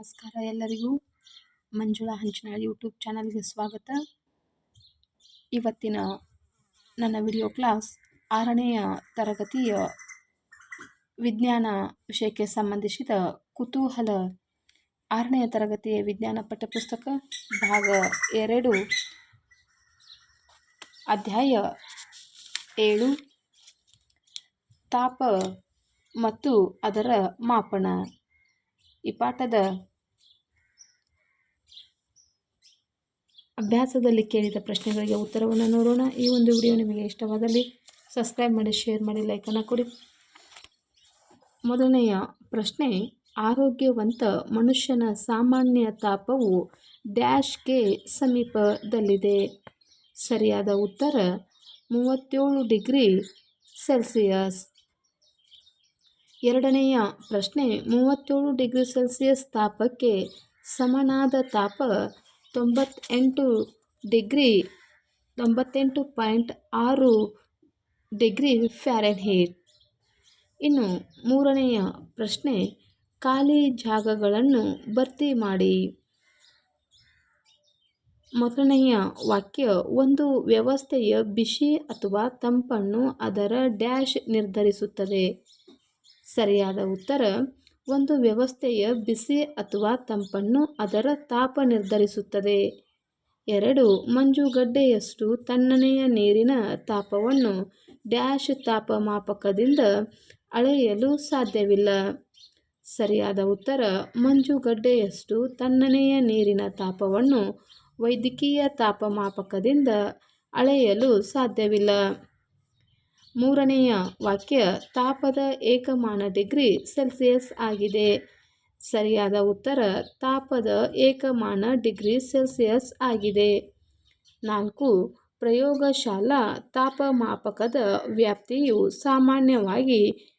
ನಮಸ್ಕಾರ ಎಲ್ಲರಿಗೂ. ಮಂಜುಳಾ ಹಂಚನಾಳ್ ಯೂಟ್ಯೂಬ್ ಚಾನಲ್ಗೆ ಸ್ವಾಗತ. ಇವತ್ತಿನ ನನ್ನ ವಿಡಿಯೋ ಕ್ಲಾಸ್ ಆರನೆಯ ತರಗತಿಯ ವಿಜ್ಞಾನ ವಿಷಯಕ್ಕೆ ಸಂಬಂಧಿಸಿದ ಕುತೂಹಲ. ಆರನೆಯ ತರಗತಿಯ ವಿಜ್ಞಾನ ಪಠ್ಯಪುಸ್ತಕ, ಭಾಗ ಎರಡು, ಅಧ್ಯಾಯ ಏಳು, ತಾಪ ಮತ್ತು ಅದರ ಮಾಪನ. ಈ ಪಾಠದ ಅಭ್ಯಾಸದಲ್ಲಿ ಕೇಳಿದ ಪ್ರಶ್ನೆಗಳಿಗೆ ಉತ್ತರವನ್ನು ನೋಡೋಣ. ಈ ಒಂದು ವಿಡಿಯೋ ನಿಮಗೆ ಇಷ್ಟವಾದಲ್ಲಿ ಸಬ್ಸ್ಕ್ರೈಬ್ ಮಾಡಿ, ಶೇರ್ ಮಾಡಿ ಲೈಕನ್ನು ಕೊಡಿ. ಮೊದಲನೆಯ ಪ್ರಶ್ನೆ, ಆರೋಗ್ಯವಂತ ಮನುಷ್ಯನ ಸಾಮಾನ್ಯ ತಾಪವು ಡ್ಯಾಶ್ಗೆ ಸಮೀಪದಲ್ಲಿದೆ. ಸರಿಯಾದ ಉತ್ತರ, ಮೂವತ್ತೇಳು ಡಿಗ್ರಿ ಸೆಲ್ಸಿಯಸ್. ಎರಡನೆಯ ಪ್ರಶ್ನೆ, ಮೂವತ್ತೇಳು ಡಿಗ್ರಿ ಸೆಲ್ಸಿಯಸ್ ತಾಪಕ್ಕೆ ಸಮನಾದ ತಾಪ ತೊಂಬತ್ತೆಂಟು ಡಿಗ್ರಿ, ತೊಂಬತ್ತೆಂಟು ಪಾಯಿಂಟ್ ಆರು ಡಿಗ್ರಿ ಫ್ಯಾರೆನ್ಹೀಟ್. ಇನ್ನು ಮೂರನೆಯ ಪ್ರಶ್ನೆ, ಖಾಲಿ ಜಾಗಗಳನ್ನು ಭರ್ತಿ ಮಾಡಿ. ಮೊದಲನೆಯ ವಾಕ್ಯ, ಒಂದು ವ್ಯವಸ್ಥೆಯ ಬಿಸಿ ಅಥವಾ ತಂಪನ್ನು ಅದರ ಡ್ಯಾಶ್ ನಿರ್ಧರಿಸುತ್ತದೆ. ಸರಿಯಾದ ಉತ್ತರ ಒಂದು ವ್ಯವಸ್ಥೆಯ ಬಿಸಿ ಅಥವಾ ತಂಪನ್ನು ಅದರ ತಾಪ ನಿರ್ಧರಿಸುತ್ತದೆ. ಎರಡು ಮಂಜುಗಡ್ಡೆಯಷ್ಟು ತಣ್ಣನೆಯ ನೀರಿನ ತಾಪವನ್ನು ಡ್ಯಾಶ್ ತಾಪಮಾಪಕದಿಂದ ಅಳೆಯಲು ಸಾಧ್ಯವಿಲ್ಲ. ಸರಿಯಾದ ಉತ್ತರ ಮಂಜುಗಡ್ಡೆಯಷ್ಟು ತಣ್ಣನೆಯ ನೀರಿನ ತಾಪವನ್ನು ವೈದ್ಯಕೀಯ ತಾಪಮಾಪಕದಿಂದ ಅಳೆಯಲು ಸಾಧ್ಯವಿಲ್ಲ. ಮೂರನೆಯ ವಾಕ್ಯ, ತಾಪದ ಏಕಮಾನ ಡಿಗ್ರಿ ಸೆಲ್ಸಿಯಸ್ ಆಗಿದೆ. ಸರಿಯಾದ ಉತ್ತರ, ತಾಪದ ಏಕಮಾನ ಡಿಗ್ರಿ ಸೆಲ್ಸಿಯಸ್ ಆಗಿದೆ. ನಾಲ್ಕು, ಪ್ರಯೋಗಶಾಲಾ ತಾಪಮಾಪಕದ ವ್ಯಾಪ್ತಿಯು ಸಾಮಾನ್ಯವಾಗಿ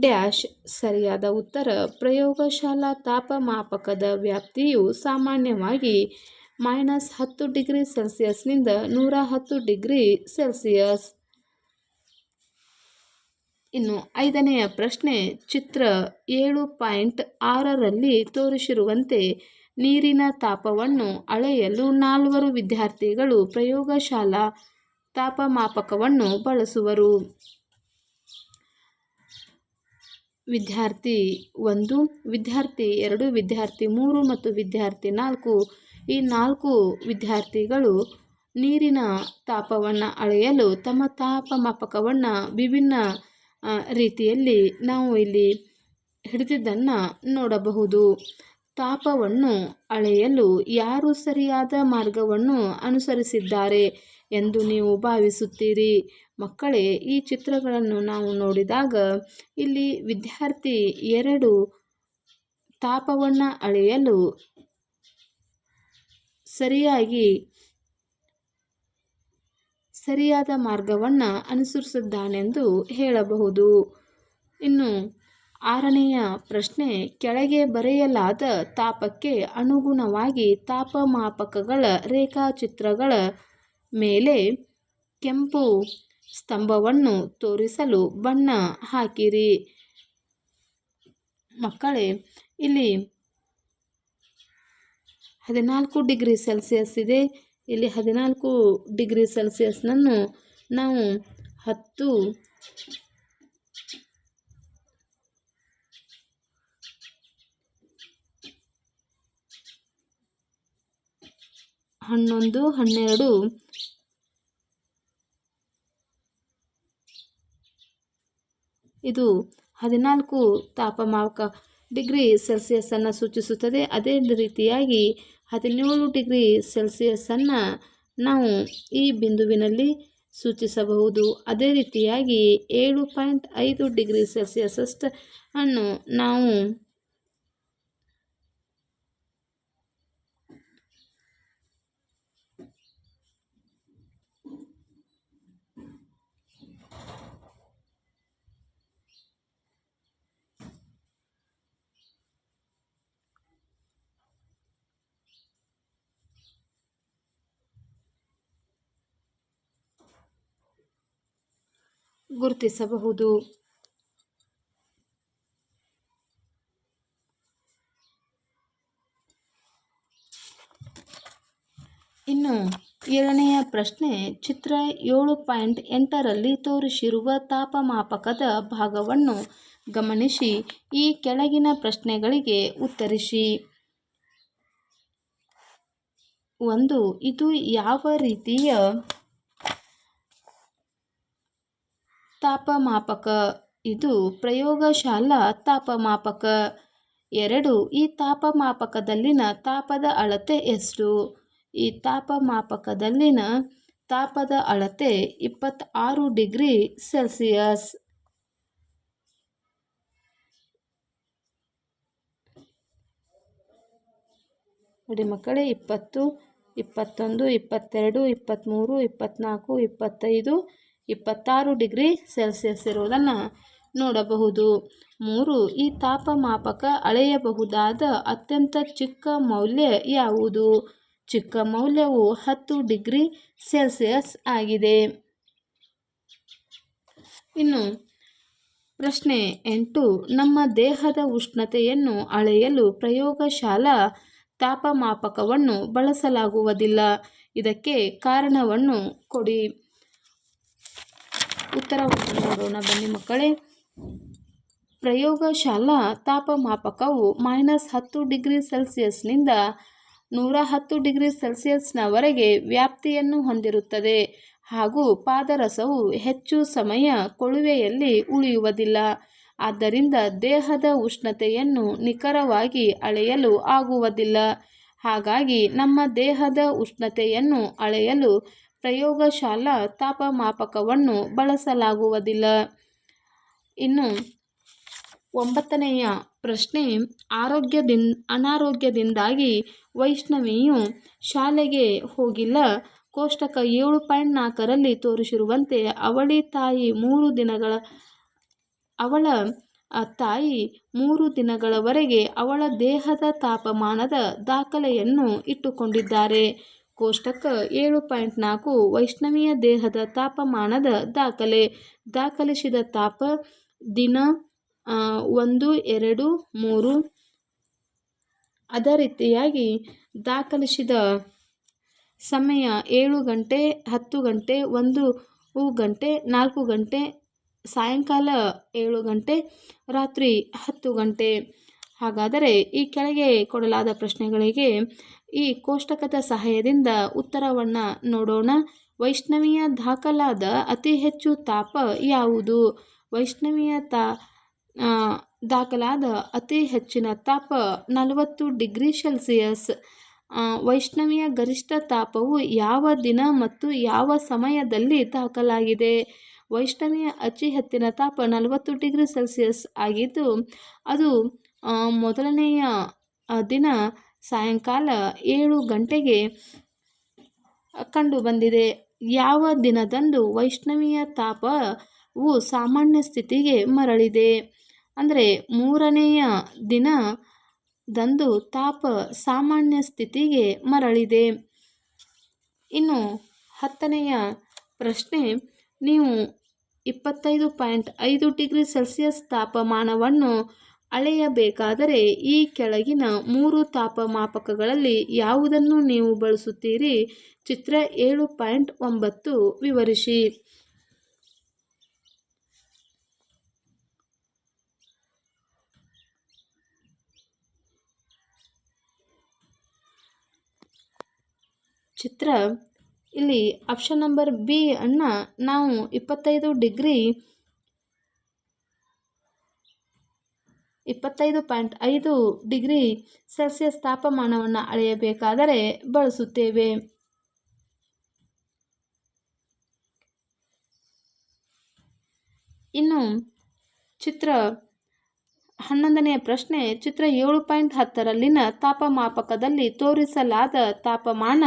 ಡ್ಯಾಶ್. ಸರಿಯಾದ ಉತ್ತರ, ಪ್ರಯೋಗಶಾಲಾ ತಾಪಮಾಪಕದ ವ್ಯಾಪ್ತಿಯು ಸಾಮಾನ್ಯವಾಗಿ ಮೈನಸ್ ಹತ್ತು ಡಿಗ್ರಿ ಸೆಲ್ಸಿಯಸ್ನಿಂದ ನೂರ ಹತ್ತು ಡಿಗ್ರಿ ಸೆಲ್ಸಿಯಸ್. ಇನ್ನು ಐದನೆಯ ಪ್ರಶ್ನೆ, ಚಿತ್ರ ಏಳು ಪಾಯಿಂಟ್ ಆರರಲ್ಲಿ ತೋರಿಸಿರುವಂತೆ ನೀರಿನ ತಾಪವನ್ನು ಅಳೆಯಲು ನಾಲ್ವರು ವಿದ್ಯಾರ್ಥಿಗಳು ಪ್ರಯೋಗಶಾಲಾ ತಾಪಮಾಪಕವನ್ನು ಬಳಸುವರು. ವಿದ್ಯಾರ್ಥಿ ಒಂದು, ವಿದ್ಯಾರ್ಥಿ ಎರಡು, ವಿದ್ಯಾರ್ಥಿ ಮೂರು ಮತ್ತು ವಿದ್ಯಾರ್ಥಿ ನಾಲ್ಕು. ಈ ನಾಲ್ಕು ವಿದ್ಯಾರ್ಥಿಗಳು ನೀರಿನ ತಾಪವನ್ನು ಅಳೆಯಲು ತಮ್ಮ ತಾಪಮಾಪಕವನ್ನು ವಿಭಿನ್ನ ರೀತಿಯಲ್ಲಿ ನಾವು ಇಲ್ಲಿ ಹಿಡಿದಿದ್ದನ್ನು ನೋಡಬಹುದು. ತಾಪವನ್ನು ಅಳೆಯಲು ಯಾರು ಸರಿಯಾದ ಮಾರ್ಗವನ್ನು ಅನುಸರಿಸಿದ್ದಾರೆ ಎಂದು ನೀವು ಭಾವಿಸುತ್ತೀರಿ. ಮಕ್ಕಳೇ, ಈ ಚಿತ್ರಗಳನ್ನು ನಾವು ನೋಡಿದಾಗ ಇಲ್ಲಿ ವಿದ್ಯಾರ್ಥಿ ಎರಡು ತಾಪವನ್ನು ಅಳೆಯಲು ಸರಿಯಾಗಿ ಸರಿಯಾದ ಮಾರ್ಗವನ್ನು ಅನುಸರಿಸಿದ್ದಾನೆಂದು ಹೇಳಬಹುದು. ಇನ್ನು ಆರನೆಯ ಪ್ರಶ್ನೆ, ಕೆಳಗೆ ಬರೆಯಲಾದ ತಾಪಕ್ಕೆ ಅನುಗುಣವಾಗಿ ತಾಪಮಾಪಕಗಳ ರೇಖಾಚಿತ್ರಗಳ ಮೇಲೆ ಕೆಂಪು ಸ್ತಂಭವನ್ನು ತೋರಿಸಲು ಬಣ್ಣ ಹಾಕಿರಿ. ಮಕ್ಕಳೇ, ಇಲ್ಲಿ ಹದಿನಾಲ್ಕು ಡಿಗ್ರಿ ಸೆಲ್ಸಿಯಸ್ ಇದೆ. ಇಲ್ಲಿ ಹದಿನಾಲ್ಕು ಡಿಗ್ರಿ ಸೆಲ್ಸಿಯಸ್ನನ್ನು ನಾವು ಹತ್ತು ಹನ್ನೊಂದು, ಹನ್ನೆರಡು ಇದು ಹದಿನಾಲ್ಕು ತಾಪಮಾಪಕ ಡಿಗ್ರಿ ಸೆಲ್ಸಿಯಸ್ಸನ್ನು ಸೂಚಿಸುತ್ತದೆ. ಅದೇ ರೀತಿಯಾಗಿ ಹದಿನೇಳು ಡಿಗ್ರಿ ಸೆಲ್ಸಿಯಸ್ಸನ್ನು ನಾವು ಈ ಬಿಂದುವಿನಲ್ಲಿ ಸೂಚಿಸಬಹುದು. ಅದೇ ರೀತಿಯಾಗಿ ಏಳು ಪಾಯಿಂಟ್ ಐದು ಡಿಗ್ರಿ ಸೆಲ್ಸಿಯಸ್ ಅನ್ನು ನಾವು ಗುರುತಿಸಬಹುದು. ಇನ್ನು ಎರಡನೆಯ ಪ್ರಶ್ನೆ, ಚಿತ್ರ ಏಳು ಪಾಯಿಂಟ್ ಎಂಟರಲ್ಲಿ ತೋರಿಸಿರುವ ತಾಪಮಾಪಕದ ಭಾಗವನ್ನು ಗಮನಿಸಿ, ಈ ಕೆಳಗಿನ ಪ್ರಶ್ನೆಗಳಿಗೆ ಉತ್ತರಿಸಿ. ಒಂದು, ಇದು ಯಾವ ರೀತಿಯ ತಾಪಮಾಪಕ. ಇದು ಪ್ರಯೋಗಶಾಲಾ ತಾಪಮಾಪಕ. ಎರಡು, ಈ ತಾಪಮಾಪಕದಲ್ಲಿನ ತಾಪದ ಅಳತೆ ಎಷ್ಟು? ಈ ತಾಪಮಾಪಕದಲ್ಲಿನ ತಾಪದ ಅಳತೆ ಇಪ್ಪತ್ತಾರು ಡಿಗ್ರಿ ಸೆಲ್ಸಿಯಸ್. ನೋಡಿ ಮಕ್ಕಳೇ, ಇಪ್ಪತ್ತು, ಇಪ್ಪತ್ತೊಂದು, ಇಪ್ಪತ್ತೆರಡು, ಇಪ್ಪತ್ತ್ಮೂರು, ಇಪ್ಪತ್ತ್ನಾಲ್ಕು, ಇಪ್ಪತ್ತೈದು ಇಪ್ಪತ್ತಾರು ಡಿಗ್ರಿ ಸೆಲ್ಸಿಯಸ್ ಇರುವುದನ್ನು ನೋಡಬಹುದು. ಮೂರು, ಈ ತಾಪಮಾಪಕ ಅಳೆಯಬಹುದಾದ ಅತ್ಯಂತ ಚಿಕ್ಕ ಮೌಲ್ಯ ಯಾವುದು? ಚಿಕ್ಕ ಮೌಲ್ಯವು ಹತ್ತು ಡಿಗ್ರಿ ಸೆಲ್ಸಿಯಸ್ ಆಗಿದೆ. ಇನ್ನು, ಪ್ರಶ್ನೆ ಎಂಟು, ನಮ್ಮ ದೇಹದ ಉಷ್ಣತೆಯನ್ನು ಅಳೆಯಲು ಪ್ರಯೋಗಶಾಲಾ ತಾಪಮಾಪಕವನ್ನು ಬಳಸಲಾಗುವುದಿಲ್ಲ. ಇದಕ್ಕೆ ಕಾರಣವನ್ನು ಕೊಡಿ. ಉತ್ತರವನ್ನು ನೋಡೋಣ ಬನ್ನಿ ಮಕ್ಕಳೇ. ಪ್ರಯೋಗಶಾಲಾ ತಾಪಮಾಪಕವು ಮೈನಸ್ ಹತ್ತು ಡಿಗ್ರಿ ಸೆಲ್ಸಿಯಸ್ನಿಂದ ನೂರ ಹತ್ತು ಡಿಗ್ರಿ ಸೆಲ್ಸಿಯಸ್ನವರೆಗೆ ವ್ಯಾಪ್ತಿಯನ್ನು ಹೊಂದಿರುತ್ತದೆ. ಹಾಗೂ ಪಾದರಸವು ಹೆಚ್ಚು ಸಮಯ ಕೊಳುವೆಯಲ್ಲಿ ಉಳಿಯುವುದಿಲ್ಲ. ಆದ್ದರಿಂದ ದೇಹದ ಉಷ್ಣತೆಯನ್ನು ನಿಖರವಾಗಿ ಅಳೆಯಲು ಆಗುವುದಿಲ್ಲ. ಹಾಗಾಗಿ ನಮ್ಮ ದೇಹದ ಉಷ್ಣತೆಯನ್ನು ಅಳೆಯಲು ಪ್ರಯೋಗಶಾಲಾ ತಾಪಮಾಪಕವನ್ನು ಬಳಸಲಾಗುವುದಿಲ್ಲ. ಇನ್ನು ಒಂಬತ್ತನೆಯ ಪ್ರಶ್ನೆ ಆರೋಗ್ಯದಿಂದ ಅನಾರೋಗ್ಯದಿಂದಾಗಿ ವೈಷ್ಣವಿಯು ಶಾಲೆಗೆ ಹೋಗಿಲ್ಲ. ಕೋಷ್ಟಕ ಏಳು ಪಾಯಿಂಟ್ ನಾಲ್ಕರಲ್ಲಿ ತೋರಿಸಿರುವಂತೆ ಅವಳಿ ತಾಯಿ ಮೂರು ದಿನಗಳ, ಅವಳ ತಾಯಿ ಮೂರು ದಿನಗಳವರೆಗೆ ಅವಳ ದೇಹದ ತಾಪಮಾನದ ದಾಖಲೆಯನ್ನು ಇಟ್ಟುಕೊಂಡಿದ್ದಾರೆ. ಕೋಷ್ಟಕ ಏಳು ಪಾಯಿಂಟ್ ನಾಲ್ಕು ವೈಷ್ಣವಿಯ ದೇಹದ ತಾಪಮಾನದ ದಾಖಲೆ. ದಾಖಲಿಸಿದ ತಾಪ ದಿನ ಒಂದು, ಎರಡು, ಮೂರು. ಅದೇ ರೀತಿಯಾಗಿ ದಾಖಲಿಸಿದ ಸಮಯ ಏಳು ಗಂಟೆ, ಹತ್ತು ಗಂಟೆ, ಒಂದು ಗಂಟೆ, ನಾಲ್ಕು ಗಂಟೆ, ಸಾಯಂಕಾಲ ಏಳು ಗಂಟೆ, ರಾತ್ರಿ ಹತ್ತು ಗಂಟೆ. ಹಾಗಾದರೆ ಈ ಕೆಳಗೆ ಕೊಡಲಾದ ಪ್ರಶ್ನೆಗಳಿಗೆ ಈ ಕೋಷ್ಟಕದ ಸಹಾಯದಿಂದ ಉತ್ತರವನ್ನು ನೋಡೋಣ. ವೈಷ್ಣವಿಯ ದಾಖಲಾದ ಅತಿ ಹೆಚ್ಚು ತಾಪ ಯಾವುದು? ವೈಷ್ಣವಿಯ ತಾ ದಾಖಲಾದ ಅತಿ ಹೆಚ್ಚಿನ ತಾಪ ನಲವತ್ತು ಡಿಗ್ರಿ ಸೆಲ್ಸಿಯಸ್. ವೈಷ್ಣವಿಯ ಗರಿಷ್ಠ ತಾಪವು ಯಾವ ದಿನ ಮತ್ತು ಯಾವ ಸಮಯದಲ್ಲಿ ದಾಖಲಾಗಿದೆ? ವೈಷ್ಣವಿಯ ಅತಿ ಹೆಚ್ಚಿನ ತಾಪ ನಲವತ್ತು ಡಿಗ್ರಿ ಸೆಲ್ಸಿಯಸ್ ಆಗಿದ್ದು, ಅದು ಮೊದಲನೆಯ ದಿನ ಸಾಯಂಕಾಲ ಏಳು ಗಂಟೆಗೆ ಕಂಡುಬಂದಿದೆ ಯಾವ ದಿನದಂದು ವೈಷ್ಣವಿಯ ತಾಪವು ಸಾಮಾನ್ಯ ಸ್ಥಿತಿಗೆ ಮರಳಿದೆ? ಅಂದರೆ ಮೂರನೆಯ ದಿನದಂದು ತಾಪ ಸಾಮಾನ್ಯ ಸ್ಥಿತಿಗೆ ಮರಳಿದೆ. ಇನ್ನು ಹತ್ತನೆಯ ಪ್ರಶ್ನೆ, ನೀವು ಇಪ್ಪತ್ತೈದು ಪಾಯಿಂಟ್ ಐದು ಡಿಗ್ರಿ ಸೆಲ್ಸಿಯಸ್ ತಾಪಮಾನವನ್ನು ಅಳೆಯಬೇಕಾದರೆ ಈ ಕೆಳಗಿನ ಮೂರು ತಾಪಮಾಪಕಗಳಲ್ಲಿ ಯಾವುದನ್ನು ನೀವು ಬಳಸುತ್ತೀರಿ? ಚಿತ್ರ ಏಳು ಪಾಯಿಂಟ್ ಒಂಬತ್ತು ವಿವರಿಸಿ. ಚಿತ್ರ, ಇಲ್ಲಿ ಆಪ್ಷನ್ ನಂಬರ್ ಬಿ ಅನ್ನು ನಾವು ಇಪ್ಪತ್ತೈದು ಡಿಗ್ರಿ ಇಪ್ಪತ್ತೈದು ಪಾಯಿಂಟ್ ಐದು ಡಿಗ್ರಿ ಸೆಲ್ಸಿಯಸ್ ತಾಪಮಾನವನ್ನು ಅಳೆಯಬೇಕಾದರೆ ಬಳಸುತ್ತೇವೆ. ಇನ್ನು ಚಿತ್ರ ಹನ್ನೊಂದನೆಯ ಪ್ರಶ್ನೆ, ಚಿತ್ರ ಏಳು ಪಾಯಿಂಟ್ ಹತ್ತರಲ್ಲಿನ ತಾಪಮಾಪಕದಲ್ಲಿ ತೋರಿಸಲಾದ ತಾಪಮಾನ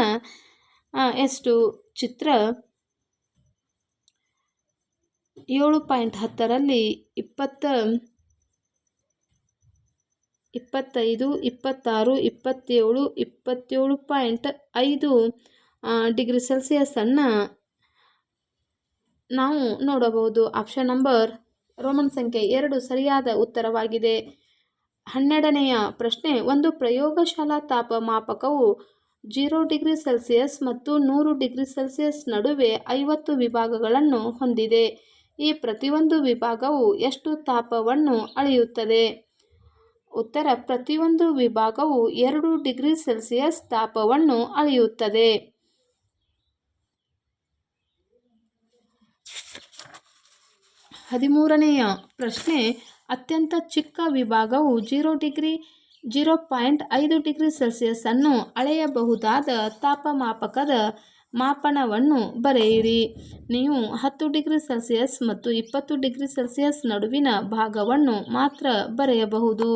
ಎಷ್ಟು? ಚಿತ್ರ ಏಳು ಪಾಯಿಂಟ್ ಹತ್ತರಲ್ಲಿ ಇಪ್ಪತ್ತ ಇಪ್ಪತ್ತೈದು, ಇಪ್ಪತ್ತಾರು, ಇಪ್ಪತ್ತೇಳು ಇಪ್ಪತ್ತೇಳು ಪಾಯಿಂಟ್ ಐದು ಡಿಗ್ರಿ ಸೆಲ್ಸಿಯಸ್ಸನ್ನು ನಾವು ನೋಡಬಹುದು. ಆಪ್ಷನ್ ನಂಬರ್, ರೋಮನ್ ಸಂಖ್ಯೆ ಎರಡು ಸರಿಯಾದ ಉತ್ತರವಾಗಿದೆ. ಹನ್ನೆರಡನೆಯ ಪ್ರಶ್ನೆ, ಒಂದು ಪ್ರಯೋಗಶಾಲಾ ತಾಪಮಾಪಕವು ಜೀರೋ ಡಿಗ್ರಿ ಸೆಲ್ಸಿಯಸ್ ಮತ್ತು ನೂರು ಡಿಗ್ರಿ ಸೆಲ್ಸಿಯಸ್ ನಡುವೆ ಐವತ್ತು ವಿಭಾಗಗಳನ್ನು ಹೊಂದಿದೆ. ಈ ಪ್ರತಿಯೊಂದು ವಿಭಾಗವು ಎಷ್ಟು ತಾಪವನ್ನು ಅಳೆಯುತ್ತದೆ? ಉತ್ತರ ಪ್ರತಿಯೊಂದು ವಿಭಾಗವು ಎರಡು ಡಿಗ್ರಿ ಸೆಲ್ಸಿಯಸ್ ತಾಪವನ್ನು ಅಳೆಯುತ್ತದೆ. ಹದಿಮೂರನೆಯ ಪ್ರಶ್ನೆ, ಅತ್ಯಂತ ಚಿಕ್ಕ ವಿಭಾಗವು ಜೀರೋ ಡಿಗ್ರಿ, ಜೀರೋ ಪಾಯಿಂಟ್ ಐದು ಡಿಗ್ರಿ ಸೆಲ್ಸಿಯಸ್ಸನ್ನು ಅಳೆಯಬಹುದಾದ ತಾಪಮಾಪಕದ ಮಾಪನವನ್ನು ಬರೆಯಿರಿ. ನೀವು ಹತ್ತು ಡಿಗ್ರಿ ಸೆಲ್ಸಿಯಸ್ ಮತ್ತು ಇಪ್ಪತ್ತು ಡಿಗ್ರಿ ಸೆಲ್ಸಿಯಸ್ ನಡುವಿನ ಭಾಗವನ್ನು ಮಾತ್ರ ಬರೆಯಬಹುದು.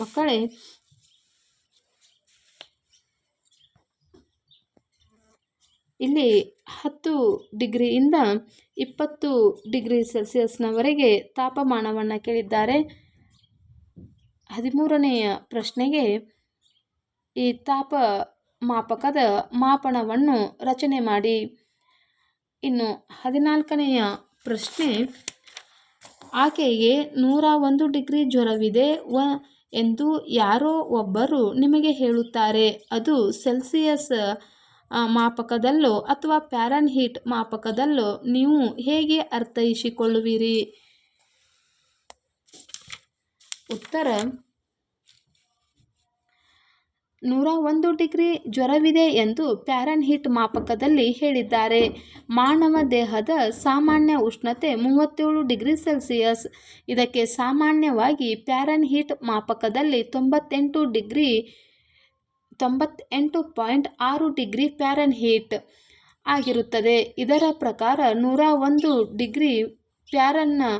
ಮಕ್ಕಳೇ, ಇಲ್ಲಿ ಹತ್ತು ಡಿಗ್ರಿಯಿಂದ ಇಪ್ಪತ್ತು ಡಿಗ್ರಿ ಸೆಲ್ಸಿಯಸ್ನವರೆಗೆ ತಾಪಮಾನವನ್ನು ಕೇಳಿದ್ದಾರೆ. ಹದಿಮೂರನೆಯ ಪ್ರಶ್ನೆಗೆ ಈ ತಾಪ ಮಾಪಕದ ಮಾಪನವನ್ನು ರಚನೆ ಮಾಡಿ. ಇನ್ನು ಹದಿನಾಲ್ಕನೆಯ ಪ್ರಶ್ನೆ, ಆಕೆಗೆ ನೂರ ಒಂದು ಡಿಗ್ರಿ ಜ್ವರವಿದೆ ವ ಎಂದು ಯಾರೋ ಒಬ್ಬರು ನಿಮಗೆ ಹೇಳುತ್ತಾರೆ. ಅದು ಸೆಲ್ಸಿಯಸ್ ಮಾಪಕದಲ್ಲೋ ಅಥವಾ ಪ್ಯಾರನ್ಹೀಟ್ ಮಾಪಕದಲ್ಲೋ ನೀವು ಹೇಗೆ ಅರ್ಥೈಸಿಕೊಳ್ಳುವಿರಿ? ಉತ್ತರ. ನೂರ ಒಂದು ಡಿಗ್ರಿ ಜ್ವರವಿದೆ ಎಂದು ಪ್ಯಾರನ್ಹೀಟ್ ಮಾಪಕದಲ್ಲಿ ಹೇಳಿದ್ದಾರೆ. ಮಾನವ ದೇಹದ ಸಾಮಾನ್ಯ ಉಷ್ಣತೆ ಮೂವತ್ತೇಳು ಡಿಗ್ರಿ ಸೆಲ್ಸಿಯಸ್. ಇದಕ್ಕೆ ಸಾಮಾನ್ಯವಾಗಿ ಪ್ಯಾರನ್ಹೀಟ್ ಮಾಪಕದಲ್ಲಿ ತೊಂಬತ್ತೆಂಟು ಡಿಗ್ರಿ ತೊಂಬತ್ತೆಂಟು ಪಾಯಿಂಟ್ ಆರು ಡಿಗ್ರಿ ಪ್ಯಾರನ್ಹೀಟ್ ಆಗಿರುತ್ತದೆ. ಇದರ ಪ್ರಕಾರ ನೂರ ಒಂದು ಡಿಗ್ರಿ ಪ್ಯಾರನ್ ಆ,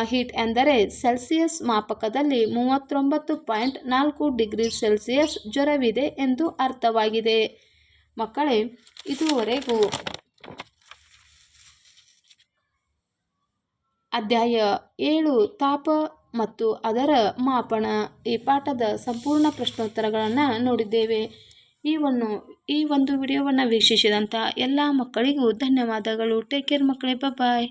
ಹೀಟ್ ಎಂದರೆ ಸೆಲ್ಸಿಯಸ್ ಮಾಪಕದಲ್ಲಿ ಮೂವತ್ತೊಂಬತ್ತು ಪಾಯಿಂಟ್ ನಾಲ್ಕು ಡಿಗ್ರಿ ಸೆಲ್ಸಿಯಸ್ ಜ್ವರವಿದೆ ಎಂದು ಅರ್ಥವಾಗಿದೆ. ಮಕ್ಕಳೇ, ಇದುವರೆಗೂ ಅಧ್ಯಾಯ ಏಳು ತಾಪ ಮತ್ತು ಅದರ ಮಾಪನ. ಈ ಪಾಠದ ಸಂಪೂರ್ಣ ಪ್ರಶ್ನೋತ್ತರಗಳನ್ನು ನೋಡಿದ್ದೇವೆ. ಈ ಒಂದು ಈ ಒಂದು ವಿಡಿಯೋವನ್ನು ವೀಕ್ಷಿಸಿದಂಥ ಎಲ್ಲ ಮಕ್ಕಳಿಗೂ ಧನ್ಯವಾದಗಳು. ಟೇಕ್ ಕೇರ್ ಮಕ್ಕಳೇ ಬಾಯ್